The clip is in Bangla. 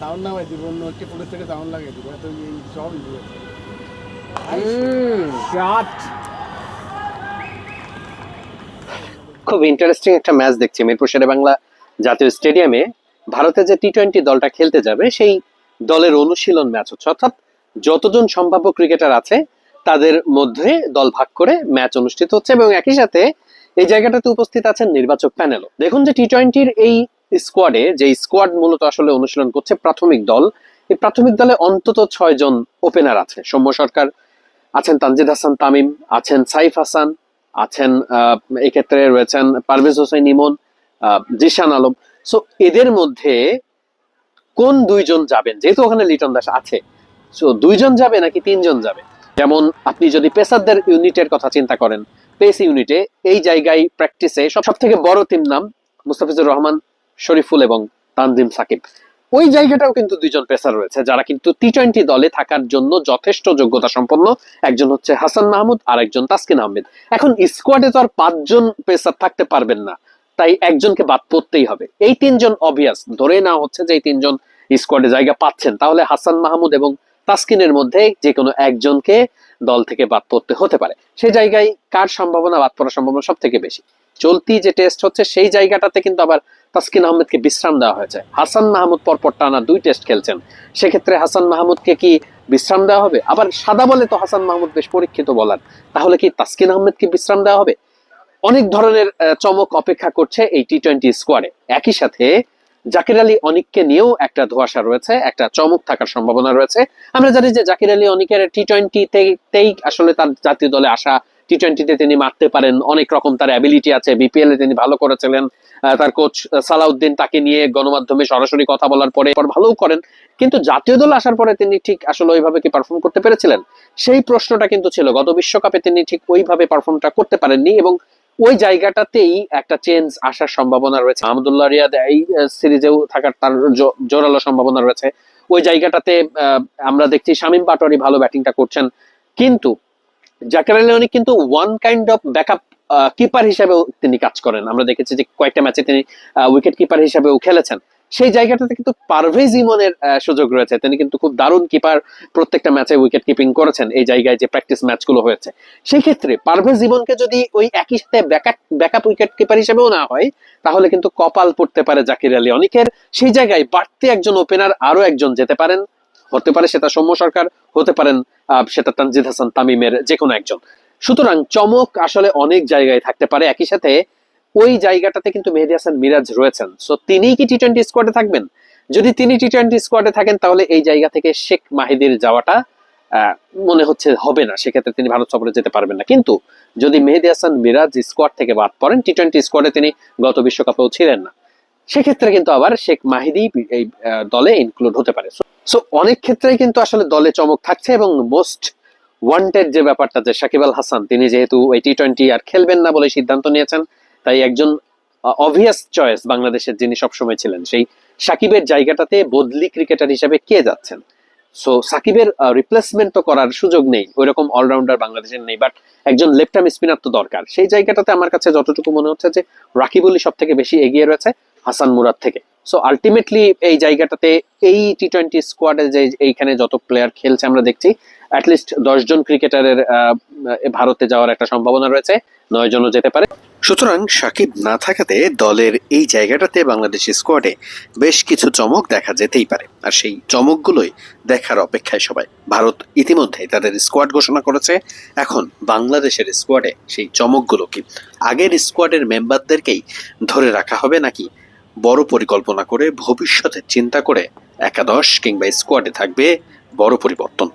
সাউন্ড নামাই দিব অন্য হচ্ছে পুলিশ থেকে সাউন্ড লাগিয়ে দিব এত এই সব শট খুব ইন্টারেস্টিং একটা ম্যাচ দেখছি মিরপুর শেরে বাংলা জাতীয় স্টেডিয়ামে ভারতে যে টি টোয়েন্টি দলটা খেলতে যাবে সেই দলের অনুশীলন ম্যাচ হচ্ছে। অর্থাৎ যতজন সম্ভাব্য ক্রিকেটার আছে তাদের মধ্যে দল ভাগ করে ম্যাচ অনুষ্ঠিত হচ্ছে এবং একই সাথে এই জায়গাটাতে উপস্থিত আছেন নির্বাচক প্যানেলও দেখুন যে টি টোয়েন্টির এই স্কোয়াডে যে স্কোয়াড মূলত আসলে অনুশীলন করছে প্রাথমিক দল, এই প্রাথমিক দলে অন্তত ছয় জন ওপেনার আছে। সৌম্য সরকার, আছেন তানজিদ হাসান, তামিম, আছেন সাইফ হাসান, আছেন এক্ষেত্রে রয়েছেন পারভেজ হোসেন ইমন জিশান আলম। সো এদের মধ্যে কোন দুইজন যাবেন? যেহেতু ওখানে লিটন দাস আছে। সো দুইজন যাবে নাকি তিনজন যাবে? যেমন আপনি যদি পেসারদের ইউনিটের কথা চিন্তা করেন, পেস ইউনিটে এই জায়গায় প্র্যাকটিসে সব থেকে বড় টিম নাম মুস্তাফিজুর রহমান শরীফুল এবং তানজিম সাকিব। ওই জায়গাটাও কিন্তু দুইজন পেসার রয়েছে, যারা কিন্তু টি টোয়েন্টি দলে থাকার জন্য যথেষ্ট যোগ্যতা সম্পন্ন। একজন হচ্ছে হাসান মাহমুদ আর একজন তাসকিন আহমেদ। এখন স্কোয়াডে তো আর পাঁচজন পেসার থাকতে পারবেন না, তাই একজনকে বাদ পড়তেই হবে। এই তিনজন অবভিয়াস ধরে না হচ্ছে যে এই তিনজন স্কোয়াডে জায়গা পাচ্ছেন। তাহলে হাসান মাহমুদ এবং তাসকিনের মধ্যে যে কোনো একজনকে দল থেকে বাদ পড়তে হতে পারে। সেই জায়গায় কার সম্ভাবনা, বাদ পড়ার সম্ভাবনা সব থেকে বেশি? চলতি যে টেস্ট হচ্ছে, সেই জায়গাটাতে কিন্তু আবার তাসকিন আহমেদকে বিশ্রাম দেওয়া হয়েছে। হাসান মাহমুদ পরপর টানা দুই টেস্ট খেলছেন। সেক্ষেত্রে হাসান মাহমুদকে কি বিশ্রাম দেওয়া হবে? আবার সাদা বলে তো হাসান মাহমুদ বেশ পরীক্ষিত বলার তাহলে কি তাসকিন আহমেদকে বিশ্রাম দেওয়া হবে? অনেক ধরনের চমক অপেক্ষা করছে এই টি টোয়েন্টি স্কোয়াডে একই সাথে জাকির আলী অনিককে নিয়েও একটা ধোয়াশা রয়েছে, একটা চমক থাকার সম্ভাবনা রয়েছে। আমরা জানি যে জাকির আলী অনিকের টি টোয়েন্টিতেই আসলে তার জাতীয় দলে আসা টি টোয়েন্টিতে তিনি মারতে পারেন। অনেক রকম তার অ্যাবিলিটি আছে। বিপিএল এ তিনি ভালো করেছিলেন। তার কোচ সালাউদ্দিন তাকে নিয়ে গণমাধ্যমে সরাসরি কথা বলার পরে ভালোও করেন। কিন্তু জাতীয় দল আসার পরে তিনি ঠিক আসলে ওইভাবে কি পারফর্ম করতে পেরেছিলেন? সেই প্রশ্নটা কিন্তু ছিল। গত বিশ্বকাপে তিনি ঠিক ওইভাবে পারফর্মটা করতে পারেননি এবং ওই জায়গাটাতেই একটা চেঞ্জ আসার সম্ভাবনা রয়েছে। আহমদুল্লাহ রিয়াদ এই সিরিজেও থাকার তার জোরালো সম্ভাবনা রয়েছে। ওই জায়গাটাতে আমরা দেখছি শামীম পাটোয়ারি ভালো ব্যাটিংটা করছেন। কিন্তু জাকির আলী কিন্তু one kind of backup keeper হিসেবেও তিনি কাজ করেন। আমরা দেখেছি যে কয়েকটা ম্যাচে তিনি উইকেট কিপার হিসেবেও খেলেছেন। সেই জায়গাটাতে কিন্তু পারভেজ ইমনের সুযোগ রয়েছে। তিনি কিন্তু খুব দারুণ কিপার প্রত্যেকটা ম্যাচে উইকেট কিপিং করেছেন এই জায়গায় যে প্র্যাকটিস ম্যাচগুলো হয়েছে। সেই ক্ষেত্রে পারভেজ ইমনকে যদি ওই একই সাথে ব্যাকআপ ব্যাকআপ উইকেট কিপার হিসেবেও না হয়, তাহলে কিন্তু কপাল পড়তে পারে জাকির আলী অনেকের। সেই জায়গায় বাড়তি একজন ওপেনার আরও একজন যেতে পারেন। হতে পারে, সেটা সৌম্য সরকার, হতে পারেন সেটা তানজিদ হাসান তামিমের যে কোনো একজন। সুতরাং চমক আসলে অনেক জায়গায় থাকতে পারে। একই সাথে ওই জায়গাটাতে কিন্তু মেহেদি হাসান মিরাজ রয়েছেন। সো তিনি কি টি টোয়েন্টি স্কোয়াডে থাকবেন? যদি তিনি টি টোয়েন্টি স্কোয়াডে থাকেন, তাহলে এই জায়গা থেকে শেখ মাহিদির যাওয়াটা মনে হচ্ছে হবে না। সেক্ষেত্রে তিনি ভারত সফরে যেতে পারবেন না। কিন্তু যদি মেহেদি হাসান মিরাজ স্কোয়াড থেকে বাদ পড়েন টি টোয়েন্টি স্কোয়াডে তিনি গত বিশ্বকাপেও ছিলেন না। সেক্ষেত্রে কিন্তু আবার শেখ মাহিদি এই দলে ইনক্লুড হতে পারে। সো অনেক ক্ষেত্রেই কিন্তু আসলে দলে চমক থাকছে এবং মোস্ট ওয়ান্টেড যে ব্যাপারটা যে সাকিব আল হাসান, তিনি যেহেতু ওই টি টোয়েন্টি আর খেলবেন না বলে সিদ্ধান্ত নিয়েছেন, তাই একজন অবভিয়াস চয়েস বাংলাদেশের যিনি সবসময় ছিলেন, সেই সাকিবের জায়গাটাতে বদলি ক্রিকেটার হিসেবে কে যাচ্ছেন? সো সাকিবের রিপ্লেসমেন্ট তো করার সুযোগ নেই, ওইরকম অলরাউন্ডার বাংলাদেশের নেই বাট একজন লেফট আর্ম স্পিনার তো দরকার। সেই জায়গাটাতে আমার কাছে যতটুকু মনে হচ্ছে যে রাকিবুলি সব থেকে বেশি এগিয়ে রয়েছে। হাসান মুরাদ থেকে। সো আলটিমেটলি এই জায়গাটাতে এই টি টোয়েন্টি স্কোয়াডে যে এইখানে যত প্লেয়ার খেলছে আমরা দেখছি অ্যাটলিস্ট দশজন ক্রিকেটারের ভারতে যাওয়ার একটা সম্ভাবনা রয়েছে, নয় জনও যেতে পারে। সুতরাং সাকিব না থাকাতে দলের এই জায়গাটাতে বাংলাদেশ স্কোয়াডে বেশ কিছু চমক দেখা যেতেই পারে। আর সেই চমকগুলোই দেখার অপেক্ষায় সবাই। ভারত ইতিমধ্যেই তাদের স্কোয়াড ঘোষণা করেছে। এখন বাংলাদেশের স্কোয়াডে সেই চমকগুলো কি আগের স্কোয়াডের মেম্বারদেরকেই ধরে রাখা হবে নাকি বড় পরিকল্পনা করে ভবিষ্যতে চিন্তা করে একাদশ কিংবা স্কোয়াডে থাকবে বড় পরিবর্তন।